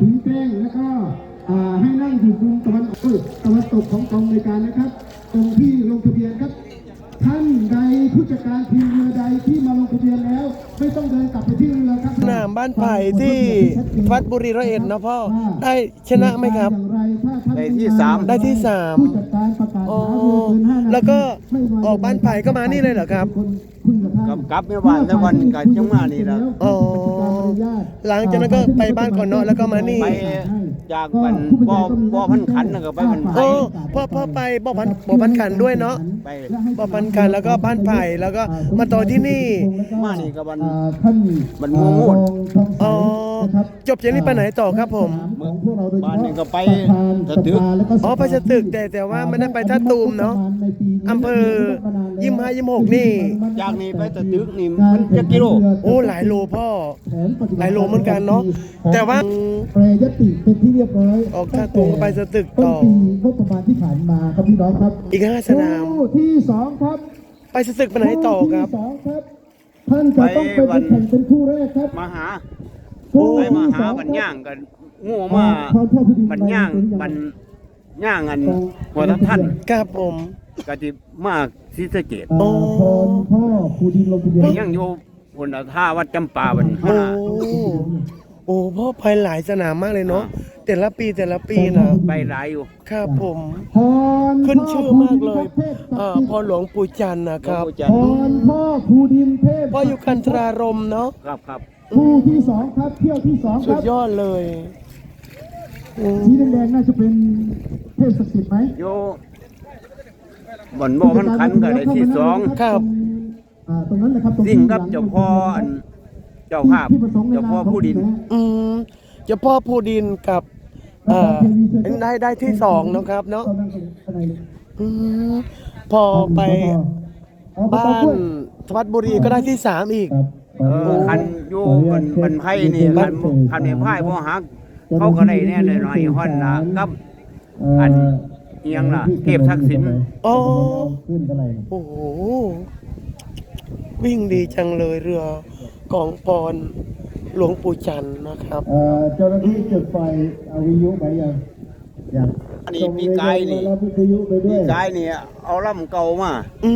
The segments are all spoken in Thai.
ถึงแจ้งแล้วก็อ่าให้นั่งอยู่มุมตะวันออกเอ้ยตะวันตกของกองในวยการนะครับตรงที่ลงทะเบียนครับ ท่านใดผู้จัดการทีมเรือใดที่มาลงทะเบียนแล้ว ไม่ต้องเดินกลับไปที่เรือครับสนามบ้านไผ่ที่วัดบุรีร้อยเอ็ดนะพ่อได้ชนะไหมครับอย่างไรถ้าท่านได้ที่สามได้ที่สามผู้จัดการประกาศอ๋อหาเรือเกินห้านาทีแล้วก็ไม่ว่ออกบ้านไผ่ก็มานี่เลยเหรอครับนคุยกับท่านกับกลับไม่วานแต่วันก็จังมานี่ล่ะอ๋อ หลังจากนั้นก็ไปบ้านก่อนเนาะแล้วก็มานี่ไปจากวันบ่อบ่อพันขันน่ะก็ไปมันไผโอ้พ่อพ่อไปบ่อพันบ่อพันขันด้วยเนาะไปบ่อพันขันแล้วก็บ้านไผ่แล้วก็มาต่อที่นี่มานี่ก็วันอ่าท่านมันมัวมูดอ๋อจบจากนี้ไปไหนต่อครับผม ของพวกเราโดยเฉบ้านพาะนี้ก็ไปสะสตึพากนแล้วก็อ๋อไปสตึกแต่แต่ว่าไม่ได้ไปท่าตูมเนาะอำเภอยี่สิบห้ายี่สิบหกนี่ จากนี้ไปตะตึกนี่มันจักกิโล โอ้หลายโลพ่อ แผนปฏิบัติหลายโลเหมือนกันเนาะแต่ว่าแปรยติเป็นที่เรียบร้อยออกท่าตูมไปสตึกต่อ ต้นปีงบประมาณที่ผ่านมาครับพี่น้องครับอีกห้าสนามคู่ที่สองครับ ไปสตึกไปไหนต่อครับที่สองครับ ท่านจะต้องเป็นแข่งเป็นคู่แรกครับมาหาคู่ไปมาที่หาสองบันย่างกัน งูคมารับพ่อพ่อผู้ดีบันย่างบันย่างอันหัวทับท่านครับผมก็สิมาศรีสะเกษอ่าพรพ่อผู้ดีลงทะเบียนยังอยู่บนท่าวัดจำปาบันโอ้โอ้พ่อไปหลายสนามมากเลยเนาะแต่ละปีแต่ละปีนะไปหลายอยู่ครับผมพรขึ้นชื่อมากเลยพ่ออ่าพ่อหลวงปู่จันทร์นะครับหลวงปู่จันพรพ่อผู้ดินเทพพ่ออยู่คันธรารมเนาะครับครับคู่ที่สองครับเที่ยวที่สองคสุรัดบยอดเลยอืม สีแดงๆน่าจะเป็นเทพศักดิ์สิทธิ์ไหมอยู่บนบ่อมันขันก็ได้ที่สองครับ อ่าตรงนั้นนะครับตรงสิ่งกับเจ้าพ่ออันเจ้าภาพเจ้าพ่อผู้ดิน อืมเจ้าพ่อผู้ดินกับเอ่อได้ได้ที่สองนะครับเนาะตอนนั้นเป็นอะไรเลยอืมพอไปบ้านวัดบุรีก็ได้ที่สามอีกครับเออคันอยู่บนบนไผ่นี่คันคันในไผ่พ่อหัก เขาก็ได้แน่หน่อยๆฮ้อนละกับอันเอียงล่ะเทพทักษิณอ๋อขึ้นอะไรโอ้โหวิ่งดีจังเลยเรือกองปอนหลวงปู่จันทร์นะครับเอ่อเจ้าหน้าที่จุดไฟเอาวิทยุไปยังยังอันนี้ปีกายนี่แล้ววิทยุไปด้ปีวยกายนี่เอาลำเก่ามาอื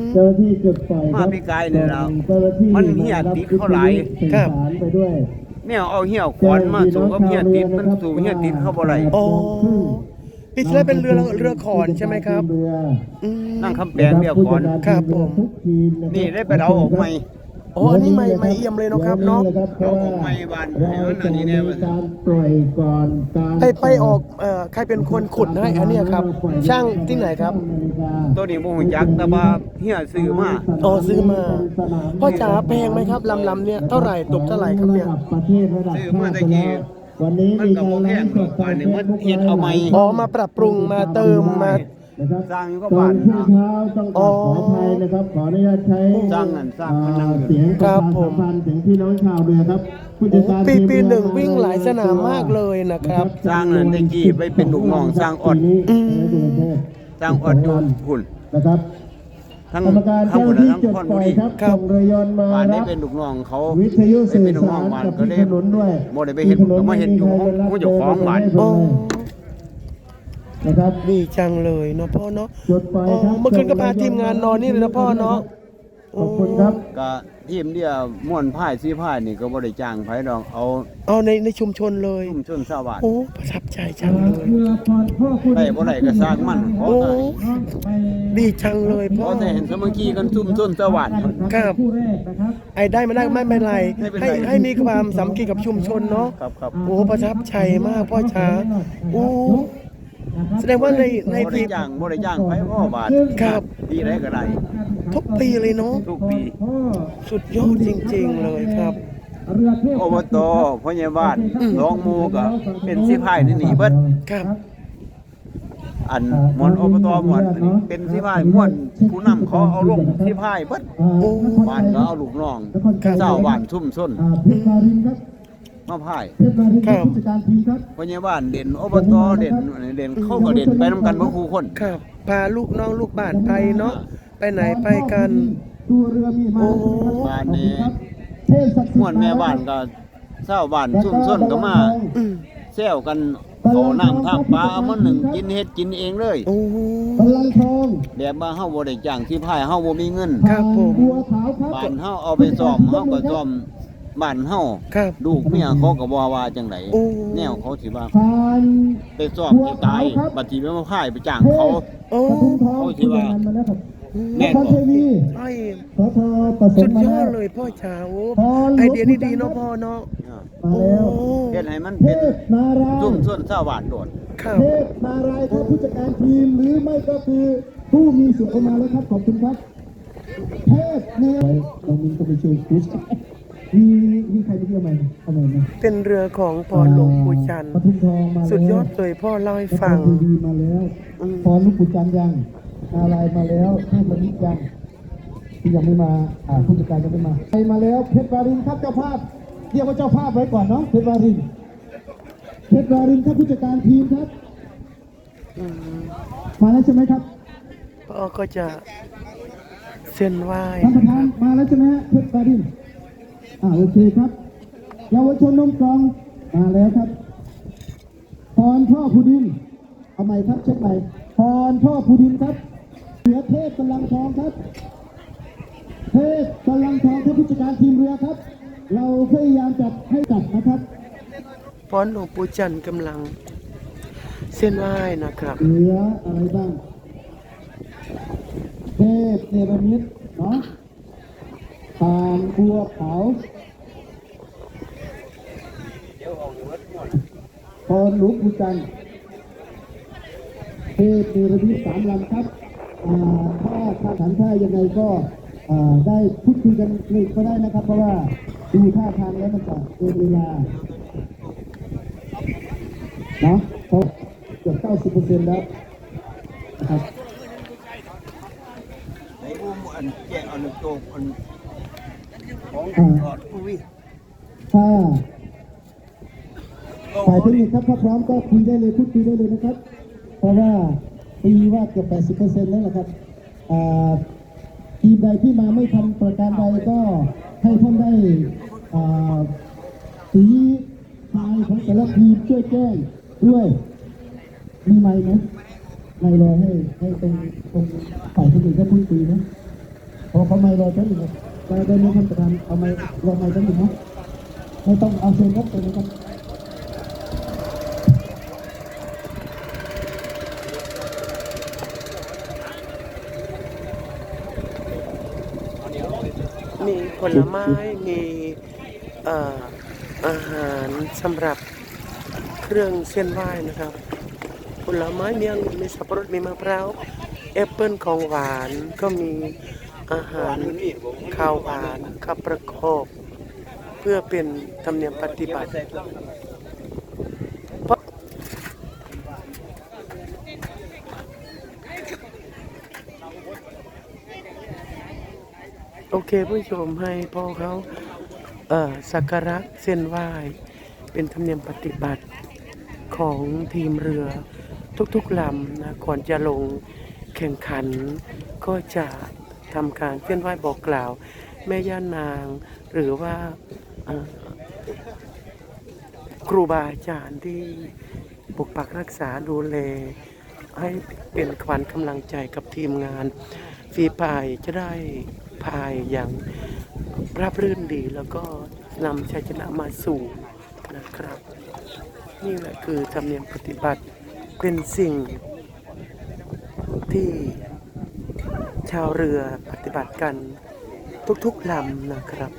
มเจ้าหน้าที่จุดไฟครับมาพี่กายเนี่ยเราเจ้าหน้าที่มันเหี้ยติดเขาหลายสื่อครับ สารไปด้วยเนี่ยเอาเหี้ยวขอนมาสู่กับเหี้ยติดมันสู่เหี้ยติดเข้าบ่ไรโอ้ปีที่แล้วเป็นเรือเรือขอนใช่ไหมครับเรืออืมนั่งคำแปลงเดียวขอนครับผมทุกทีมะครับนี่ได้ไปเอาออกใหม่ อ๋ออันนี้ไม่ไม่เอี่ยมเลยเนาะครับเนาะเอาออกใหม่บ้านให้มันอันนี้แน่ว่าการปล่อยก่อนการไปไปออกเอ่อใครเป็นคนขุดให้อันเนี้ยครับ ช่างที่ไหนครับ ตัวนี้บ่ฮู้จักแต่ว่าเหี้ยซื้อมาอ๋อซื้อมาพ่อจ๋าแพงไหมครับลำลำเนี่ยเท่าไหร่ตกเท่าไหร่ครับเนี่ยประเทศระดับซื้อมาตะกี้วันนี้มันก็บ่แพงหรอกป่านนี้มันเฮ็ดเอาใหม่อ๋อมาปรับปรุงมาเติมมา นะครับสร้างอยู่ก็ตอบ้านนช่วงนะ เช้าต้องขออภัยนะครับ ขออนุญาตใช้สร้างนั่นสร้างมันนั่งอยู่ เสียงประชาสัมพันธ์ถึงพี่น้องชาวเรือครับผู้จัดการปีทีมปีเรือหนึ่งวิ่งหลายสนามมากเลยนะครับสร้างนั่นตะกี้ไปเป็นลูกน้องสร้างออดปีนี้อืมในกรุงเทพสร้างออดอยู่พุ่นนะครับทั้งกรรมการทั้งเจ้าพุ่นที่ทั้งจุดพรปบุล่อยรีครับครับ ส่งเรือยนต์มาบ้านนี้รับ เป็นลูกน้องเขาวิทยุไปสื่อเป็นลูกน้สาองรบ้านกับก็ที่เลยถนนด้วยบ่ได้ไปเห็นก็มาเห็นอยู่ห้องผู้เจ้าของบ้านอ๋อ นะครับดีจังเลยเนาะพ่อเนาะจุดไฟอ๋อครับเมื่อคืนก็พาทีมงานนอนนี่เลยนะพ่อเนาะขอบคุณครับก็ทีมเดียวม่วนพายซีพายนี่ก็บ่ได้จ้างไผดอกเอาเอาในในชุมชนเลยชุมชนชาวบ้านโอ้ประทับใจจังเลยเพื่อพรพ่อคุณได้บ่ได้ก็สร้างมันขอโอ้ได้ไปดีจังเลยพ่ขออแต่เห็นสามัคคีกันชุมชนชาวบ้านครับคู่แรกนะครับไอ้ได้ไม่ได้ไม่เป็นไรไม่เป็นไรให้ให้มีความสามัคคีกับชุมชนเนาะครับครับโอ้ประทับใจมากพ่อช้าโอ้ แสดงว่าในในบ่ทีได้มจ้างบ่ได้จ้างไผพ่อบาทครับ ปีใดก็ได้ทุกปีเลยเนาะทุกปีสุดยอดจริง ๆ เลยครับเรือเทพอบตพยาบาลน้องหมู่ก็เป็นสิพายนี่หนีเบิดครับ อันหมอนอบตหมอนอันนี้เป็นสิพายม่วนผู้นำเขาเอาลงสิพายเบิดโอ้ บ้านก็เอาลูกน้องเจ้าบ้านชุ่มชนเพชรมารินครับ มาพายเพชรมารินเป็นผู้จัดการทีมครับพยาบาลเด่นอบตเด่นเด่นเขาก็เด่นไปนำกันบ่คู่คนครับพาลูกน้องลูกบ้านไปเนาะไปไหนไปกันตัวเรือมีมาโอ้บ้านนี้เทพศักดิ์สิทธิ์ม่วนแม่บ้านก็เจ้าบ้านชุ่มชนก็มาอืมแซวกันเอาน้ำท่าปลาเอามาหนึ่งกินเฮ็ดกินเองเลยโอ้พลังทองแบบว่าเฮาบ่ได้จ้างที่พายเฮาบ่มีเงิน ครับผมบัวขาวครับบ้านเฮาเอาไปซ่อมเฮาก็ซ่อม บ้านเฮาครับลูกเมียเขาก็บ่ว่าจังไดโอ้แนวเขาสิว่าผ่านไปซ่อมสิตายบัดทีไปมาพายไปจ้างเขา โอ้ปทุมทองเขาคิดว่ามาแล้วครับแม่นนคบ่รเทวีไอ้สทประสสุมดมายอแล้ดวเลยพ่อชาวพรไอเดียนี่ดีเนาะพ่อเนาะมาแล้วโอ้เฮ็ดให้มันเทเป็นพนารายซุ่มณ์ส่วนชาวบ้านโดดครับเทพนารายณ์ครับผู้จัดการทีมหรือไม่ก็คือผู้มีส่วนเข้ามาแล้วครับขอบคุณครับเทพเนี่ยเรามีก็ไปช่วยคุช มีมีใครไปเที่ยวไหมทำไมนะเป็นเรือของพรหลวงปู่จันทร์ปทุมทองมาแล้วสุดยอดเลยพ่อเล่าให้นคฟัรงทีวีมาแล้วอืมพรลูกปู่จันทร์ยังนารายณ์มาแล้วเทพนิจยังที่ยังไม่มาอ่าผู้จัดการยังไม่มาใครมาแล้วเพชรวารินครับเจ้าภาพเรียกว่าเจ้าภาพไว้ก่อนเนาะเพชรวารินเพชรวารินครับผู้จัดการทีมครับ อืมมาแล้วใช่ไหมครับพ่อก็จะเส้นไหว้ท่านประนะคธานรับมาแล้วใช่ไหมฮะเพชรวาริน อ่าโอเคครับเยาวชนนมกรองมาแล้วครับพรพ่อภูดินเอาใหม่ครับเช็คใหม่พรพ่อภูดินครับเหลือเทพกำลังทองครับ เทพกำลังทองครับผู้จัดการทีมเรือครับ เราพยายามจัดให้จัดนะครับพรหลวงปู่จันทร์กำลัง เส้นไหว้นะครับเหลืออะไรบ้างเทพเนรมิตเนาะ ปานบัวเขาวพรลวงปู่จันทร์เทพเนรมิตสามลำครับอ่าถ้าขันท่ายังไงก็ได้พูดคุยกันเลยก็ได้นะครับ เพราะว่าดูท่าทางแล้วมันจะเกินเวลาเนาะเพราะเกือบ90%แล้วนะครับในอุ้มอันแจกอันโจกอัน ของอ่าทอดอุ้ยถ้าฝ่ายเทคนิคครับถ้าพร้อมก็คุยได้เลยพูดคุยได้เลยนะครับ เพราะว่าปีว่าเกือบ 80%แล้วนะครับทีมใดที่มาไม่ทำประการใดก็ให้ท่านได้สีทายของแต่ละทีมช่วยแจ้งด้วยมีไมค์ไหมไม่รอให้ให้ตรงตรงฝ่ายเทคนิคก็พูดคุยนะเพราะเขาไม่รอฉันอยู่นะ ได้ได้ไหมท่านประธานเอาไมค์รอไมค์ฉันอยู่นะไม่ต้องเอาเชิญครับเชิญนะครับมีผลไม้มีเอ่ออาหารสำหรับเครื่องเส้นไหว้นะครับผลไม้มีองุ่นมีสับปะรดมีมะพร้าวแอปเปิลของหวานก็มี อาหารข้าวหวานขับประกอบ เพื่อเป็นธรรมเนียมปฏิบัติโอเคผู้ชมให้พ่อเขาเอ่อสักการะเส้นไหว้เป็นธรรมเนียมปฏิบัติของทีมเรือทุกๆลำนะก่อนจะลงแข่งขันก็จะ ทำการเส้นไหวบอกกล่าว แม่ย่านาง หรือว่าครูบาอาจารย์ที่ปกปักรักษาดูแล ให้เป็นขวัญกำลังใจกับทีมงานฝีพายจะได้พายอย่างราบรื่นดีแล้วก็นำชัยชนะมาสู่นะครับ นี่แหละคือธรรมเนียมปฏิบัติเป็นสิ่งที่ ชาวเรือปฏิบัติกันทุกๆลำนะครับ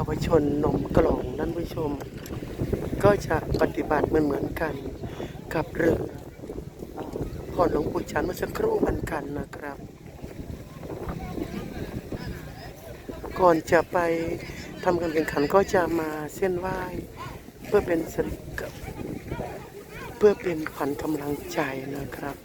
าวชนนมกล่องนั้นผู้ชม ก็จะปฏิบัติเหมือนเหมือนกันกับเรือพรหลวงปู่ชันเมื่อสักครู่เหมือนกันนะครับ ก่อนจะไปทำการแข่งขันก็จะมาเส้นไหว้ เพื่อเป็นสิริกเพื่อเป็นขวัญกำลังใจนะครับ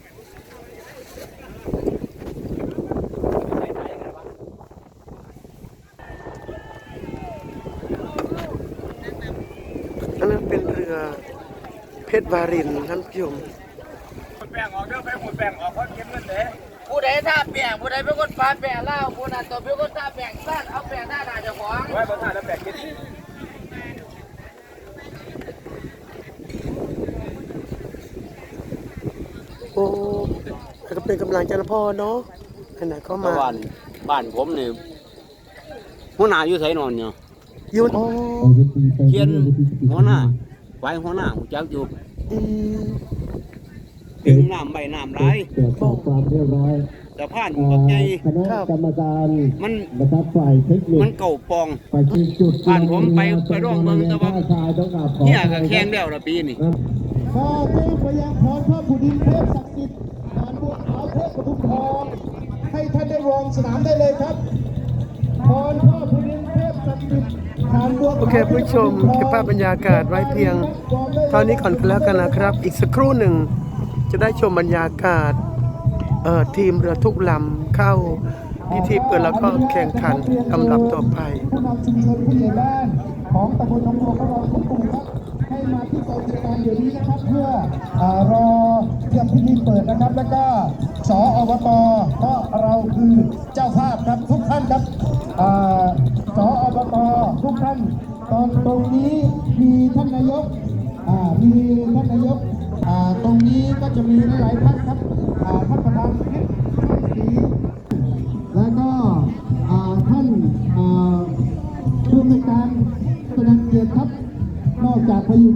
อันนั้นเป็นเรือเพ ชรวารินท่านผู้ชมแป้งออกเด้อไปหมดแป้งออกเพราะเก็บเงินเด้ผู้ใดท่าแป้งผู้ใดเป็นคนปาแป้งเล่าผู้นั้นตัวเป็นคนท่าแป้งสั้นเอาแป้งหน้าหน้าเจ้าของไว้บ่ท่าแล้วแป้งกินโอ้แล้วก็เป็นกำลังใจนะพ่อเนาะไหนๆก็มาบ้านบ้านผมนี่หัวหน้าอยู่ไสนอนอยู่ยุนโอ้เขียนหัวหน้าไว้หัวหน้าหูจักอยู่อืม ถึงน้ำใบน้ำไหลายตรวจสอบความเรียบร้อยแต่ผ่านเอ่บักอใหญ่คณะกรรมการมันนะครับฝ่ายเทคนิคมันเก่าปองฝ่ายชี้จุดบ้านผมไปไปร่องเมืองแต่ว่าท่ชายต้องกราบขอเนี่ยก็แข่งแล้วละปีนี่ข้าเทพพยังพรพระผู้ดินเทพศักดิ์สิทธิ์ฐานบัวขาวเทพปทุมทองให้ท่านได้รองสนามได้เลยครับพรพระผู้ดินเทพศักดิ์สิทธิ์ฐานบัวขาว โอเคผู้ชมเก็บภาพบรรยากาศไว้เพียงเท่านี้ก่อนกันแล้วกันนะครับ อีกสักครู่หนึ่งจะได้ชมบรรยากาศทีมเรือทุกลำเข้าพิธีเปิดแล้วก็แข่งขันลำดับต่อไปใหญ่บ้านของตำบลหนองบัวก็รอทุกกลุ่มครับให้มาที่กองกิจการเดี๋ยวนี้นะครับ เพื่ออรอเตรียมพิธีเปิดนะครับ แล้วก็สออบตก็เรา ทุกท่านตอนตรงนี้มีท่านนายกอ่ามีท่านนายกอ่าตรงนี้ก็จะมีหลายท่านครับอ่าท่านประธานเพชรศรีแล้วก็อ่าท่านอ่าผู้ในการแสดงเกียรติครับนอกจากพยุ